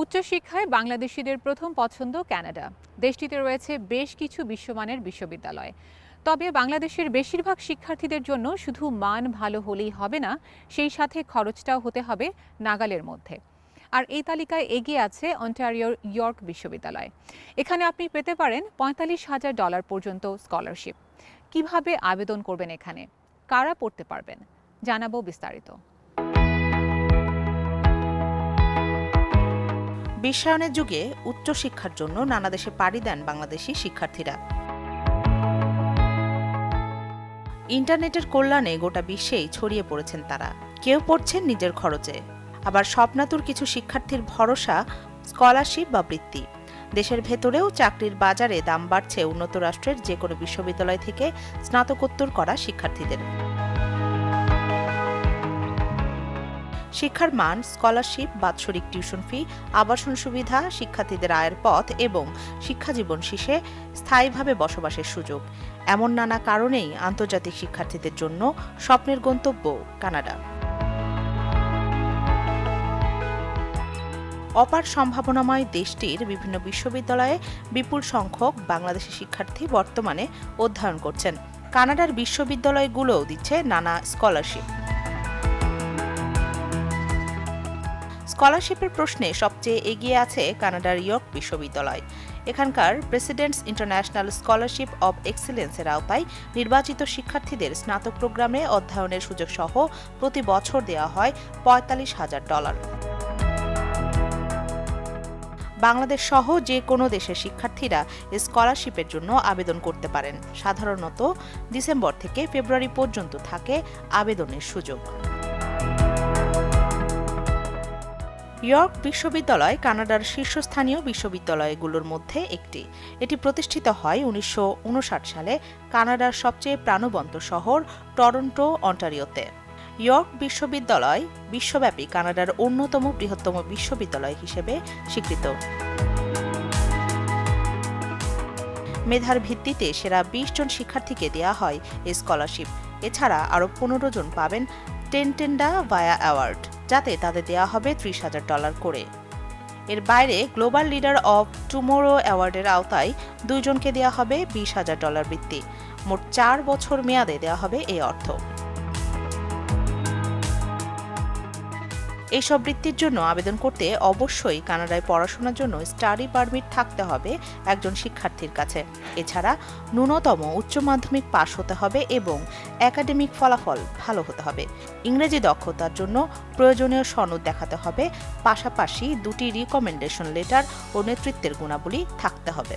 উচ্চশিক্ষায় বাংলাদেশিদের প্রথম পছন্দ কানাডা দেশটিতে রয়েছে বেশ কিছু বিশ্বমানের বিশ্ববিদ্যালয়। তবে বাংলাদেশের বেশিরভাগ শিক্ষার্থীদের জন্য শুধু মান ভালো হলেই হবে না, সেই সাথে খরচটাও হতে হবে নাগালের মধ্যে। আর এই তালিকায় এগিয়ে আছে অন্টারিওর ইয়র্ক বিশ্ববিদ্যালয়। এখানে আপনি পেতে পারেন পঁয়তাল্লিশ হাজার ডলার পর্যন্ত স্কলারশিপ। কীভাবে আবেদন করবেন এখানে? কারা পড়তে পারবেন? জানাব বিস্তারিত। বিশ্বায়নের যুগে উচ্চশিক্ষার জন্য নানা দেশে পাড়ি দেন বাংলাদেশি শিক্ষার্থীরা। ইন্টারনেটের কল্যাণে গোটা বিশ্বেই ছড়িয়ে পড়েছেন তারা। কেউ পড়ছেন নিজের খরচে। আবার স্বপ্নাতুর কিছু শিক্ষার্থীর ভরসা, স্কলারশিপ বা বৃত্তি। দেশের ভেতরেও চাকরির বাজারে দাম বাড়ছে উন্নত রাষ্ট্রের যে কোনো বিশ্ববিদ্যালয় থেকে স্নাতকোত্তর করা শিক্ষার্থীদের। শিক্ষার মান স্কলারশিপ বাৎসরিক টিউশন ফি আবাসন সুবিধা, শিক্ষার্থীদের আয়ের পথ এবং শিক্ষাজীবন শেষে স্থায়ীভাবে বসবাসের সুযোগ। এমন নানা কারণেই আন্তর্জাতিক শিক্ষার্থীদের জন্য স্বপ্নের গন্তব্য কানাডা। অপার সম্ভাবনাময় দেশটির বিভিন্ন বিশ্ববিদ্যালয়ে বিপুল সংখ্যক বাংলাদেশি শিক্ষার্থী বর্তমানে অধ্যয়ন করছেন। কানাডার বিশ্ববিদ্যালয়গুলোও দিচ্ছে নানা স্কলারশিপ স্কলারশিপের প্রশ্নে সবচেয়ে এগিয়ে আছে কানাডার ইয়র্ক বিশ্ববিদ্যালয়। এখানকার প্রেসিডেন্টস ইন্টারন্যাশনাল স্কলারশিপ অব এক্সেলেন্সের আওতায় নির্বাচিত শিক্ষার্থীদের স্নাতক প্রোগ্রামে অধ্যয়নের সুযোগ সহ প্রতি বছর দেওয়া হয় পঁয়তাল্লিশ হাজার ডলার। বাংলাদেশ সহ যে কোনো দেশের শিক্ষার্থীরা স্কলারশিপের জন্য আবেদন করতে পারেন। সাধারণত ডিসেম্বর থেকে ফেব্রুয়ারি পর্যন্ত থাকে আবেদনের সুযোগ। ইয়র্ক বিশ্ববিদ্যালয় কানাডার শীর্ষস্থানীয় বিশ্ববিদ্যালয়গুলোর মধ্যে একটি। এটি প্রতিষ্ঠিত হয় উনিশশো উনষাট সালে কানাডার সবচেয়ে প্রাণবন্ত শহর টরন্টো, অন্টারিওতে। ইয়র্ক বিশ্ববিদ্যালয় বিশ্বব্যাপী কানাডার অন্যতম বৃহত্তম বিশ্ববিদ্যালয় হিসেবে স্বীকৃত। মেধার ভিত্তিতে সেরা বিশ জন শিক্ষার্থীকে দেওয়া হয় এই স্কলারশিপ। এছাড়া আরও পনেরো জন পাবেন টেনটেন্ডা ভায়া অ্যাওয়ার্ড। যাতে তাদের দেওয়া হবে ত্রিশ হাজার ডলার করে। এর বাইরে গ্লোবাল লিডার অব টুমোরো অ্যাওয়ার্ডের আওতায় দুইজনকে দেওয়া হবে বিশ হাজার ডলার বৃত্তি। মোট চার বছর মেয়াদে দেওয়া হবে এই অর্থ। এইসব বৃত্তির জন্য আবেদন করতে অবশ্যই কানাডায় পড়াশোনার জন্য স্টাডি পারমিট থাকতে হবে একজন শিক্ষার্থীর কাছে। এছাড়া ন্যূনতম উচ্চ মাধ্যমিক পাশ হতে হবে এবং একাডেমিক ফলাফল ভালো হতে হবে। ইংরেজি দক্ষতার জন্য প্রয়োজনীয় সনদ দেখাতে হবে। পাশাপাশি দুটি রিকমেন্ডেশন লেটার ও নেতৃত্বের গুণাবলী থাকতে হবে।